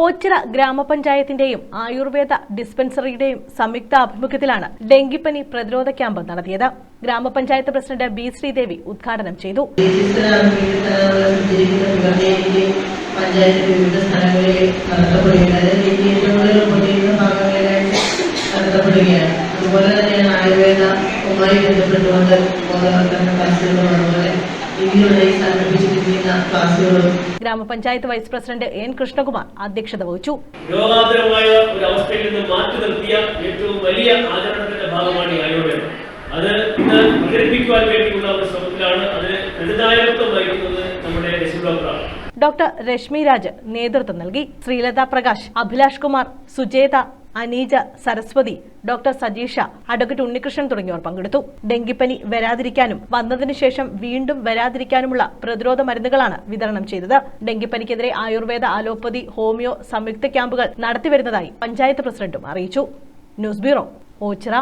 ഓച്ചിറ ഗ്രാമപഞ്ചായത്തിന്റെയും ആയുർവേദ ഡിസ്പെൻസറിയുടെയും സംയുക്ത ആഭിമുഖ്യത്തിലാണ് ഡെങ്കിപ്പനി പ്രതിരോധ ക്യാമ്പ് നടത്തിയത്. ഗ്രാമപഞ്ചായത്ത് പ്രസിഡന്റ് ബി ശ്രീദേവി ഉദ്ഘാടനം ചെയ്തു. പഞ്ചായത്ത് ക്ലാസ്സുകളും ഗ്രാമപഞ്ചായത്ത് വൈസ് പ്രസിഡന്റ് എൻ കൃഷ്ണകുമാർ അധ്യക്ഷത വഹിച്ചു. രോഗാതുരമായ ഒരു അവസ്ഥയിൽ നിന്ന് മാറ്റി നിർത്തിയ ഏറ്റവും വലിയ ആചരണത്തിന്റെ ഭാഗമാണ് ഈ ആയുർവേദം. അത് ഇന്ന് പ്രചരിപ്പിക്കുവാൻ വേണ്ടിയുള്ള ഒരു ശ്രമത്തിലാണ് അതിന് നിർണായകത്വം വഹിക്കുന്നത് നമ്മുടെ ഡോക്ടറാണ്. ഡോക്ടർ രശ്മി രാജ് നേതൃത്വം നൽകി. ശ്രീലത പ്രകാശ് അഭിലാഷ് കുമാർ സുജേത അനീജ സരസ്വതി ഡോക്ടർ സജീഷ അഡ്വക്കേറ്റ് ഉണ്ണികൃഷ്ണൻ തുടങ്ങിയവർ പങ്കെടുത്തു. ഡെങ്കിപ്പനി വരാതിരിക്കാനും വന്നതിനു ശേഷം വീണ്ടും വരാതിരിക്കാനുമുള്ള പ്രതിരോധ മരുന്നുകളാണ് വിതരണം ചെയ്തത്. ഡെങ്കിപ്പനിക്കെതിരെ ആയുർവേദ അലോപ്പതി ഹോമിയോ സംയുക്ത ക്യാമ്പുകൾ നടത്തിവരുന്നതായി പഞ്ചായത്ത് പ്രസിഡന്റും അറിയിച്ചു. News bureau Ochira.